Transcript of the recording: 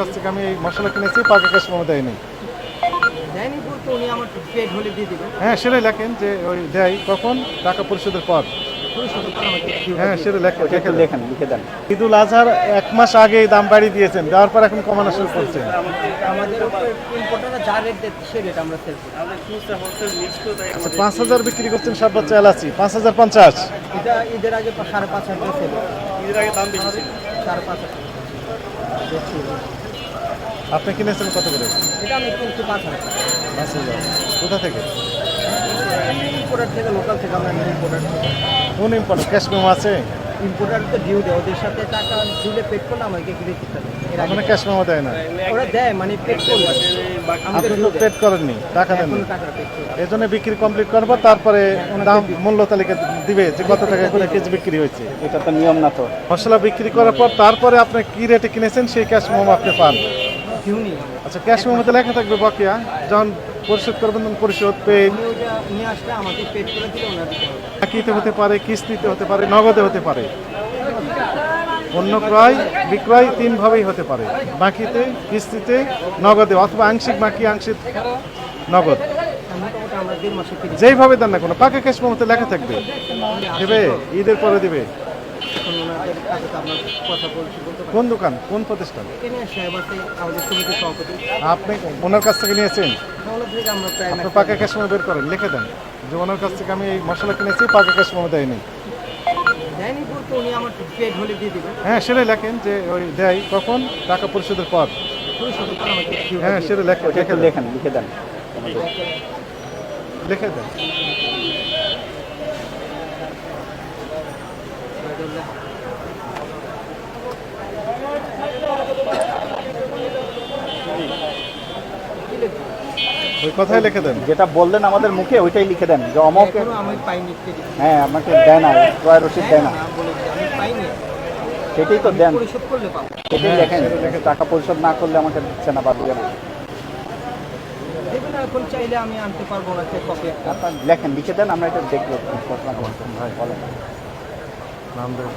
কাছ থেকে আমি মশলা কিনেছি পাকা মেমো দেয়নি দেয়নি বলতে উনি আমার পেড হলে দিয়ে দেবেন হ্যাঁ সেটা লেখেন যে ওই দেয় কখন টাকা পরিশোধের পর। হ্যাঁ সেটা লেখেন লেখেন। লিখে দেন। ঈদুল আজহার এক মাস আগেই দাম বাড়িয়ে দিয়েছেন দেওয়ার পর এখন কমানো শুরু করছেন। আমাদের ইম্পোর্টাররা যা রেট দেয় সে রেট আমরা সেল করি। আচ্ছা পাঁচ হাজার বিক্রি করছেন সর্বোচ্চ এলাচি পাঁচ হাজার পঞ্চাশ। ঈদের আগে সাড়ে পাঁচ হাজার ঈদের আগে দাম বেশি সাড়ে পাঁচ হাজার। আপনি কিনেছেন কত করে? এটা আমি কিনছি পাঁচ হাজার পাঁচ হাজার। কোথা থেকে? ইম্পোর্টার থেকে লোকাল থেকে আমরা ইম্পোর্টার কোন ইম্পর্ট ক্যাশ মেমো আছে? ইম্পোর্টার তো ডিউ দেয় ওদের সাথে টাকা দিলে পেড করলে আমাকে ক্রেডিট দিতে হবে। এর ক্যাশ মেমো দেয় না? ওরা দেয় মানে পেড আপনি তো পেড করেননি টাকা দেন কোনো এই জন্য বিক্রি কমপ্লিট করব তারপরে দাম মূল্য তালিকা দিবে যে কত টাকা করে কেজি বিক্রি হয়েছে। এটা তো নিয়ম না তো। মশলা বিক্রি করার পর তারপরে আপনি কি রেটে কিনেছেন সেই ক্যাশ মেমো আপনি পান। আচ্ছা ক্যাশ মেমোতে লেখা থাকবে বকেয়া যখন পরিশোধ করবেন পরিশোধ পেয়ে বাকিতে হতে পারে কিস্তিতে হতে পারে নগদে হতে পারে। অন্য ক্রয় বিক্রয় তিন ভাবেই হতে পারে। বাকিতে কিস্তিতে নগদে অথবা আংশিক বাকি আংশিক নগদ। যেইভাবে দেন না কোনো পাকা ক্যাশ মেমোতে লেখা থাকবে। দেবে ঈদের পরে দিবে। কোন দোকান? কোন প্রতিষ্ঠান? আপনি ওনার কাছ থেকে নিয়েছেন? আপনি পাকা ক্যাশ বের করেন লিখে দেন। যে ওনার কাছ থেকে আমি এই মশলা কিনেছি পাকা কাশমো মেমো দেয়নি। দেয়নি বলতে উনি আমার পেড হলে দিয়ে দেবেন। হ্যাঁ সেটাই লেখেন যে ওই দেয় কখন টাকা পরিশোধের পর। হ্যাঁ সেটা লেখেন লিখে দেন। লিখে দেন লিখে দেন দেবেন। কি লিখব? ওই কথাই লিখে দেন। যেটা বললেন আমাদের মুখে ওইটাই লিখে দেন। যে অমক আমি পাইনি হ্যাঁ আমাকে দেয় না ক্রয় রসিদ দেয় না আমি পাইনি। সেটাই তো দেন। পরিশোধ করলে পাবো। সেটাই লেখেন টাকা পরিশোধ না করলে আমাকে দিচ্ছে না বা দিবে না এখন চাইলে আমি আনতে পারব না কপি আপনার লেখেন লিখে দেন আমরা এটা দেখব। ঘটনা বলেন। দেন।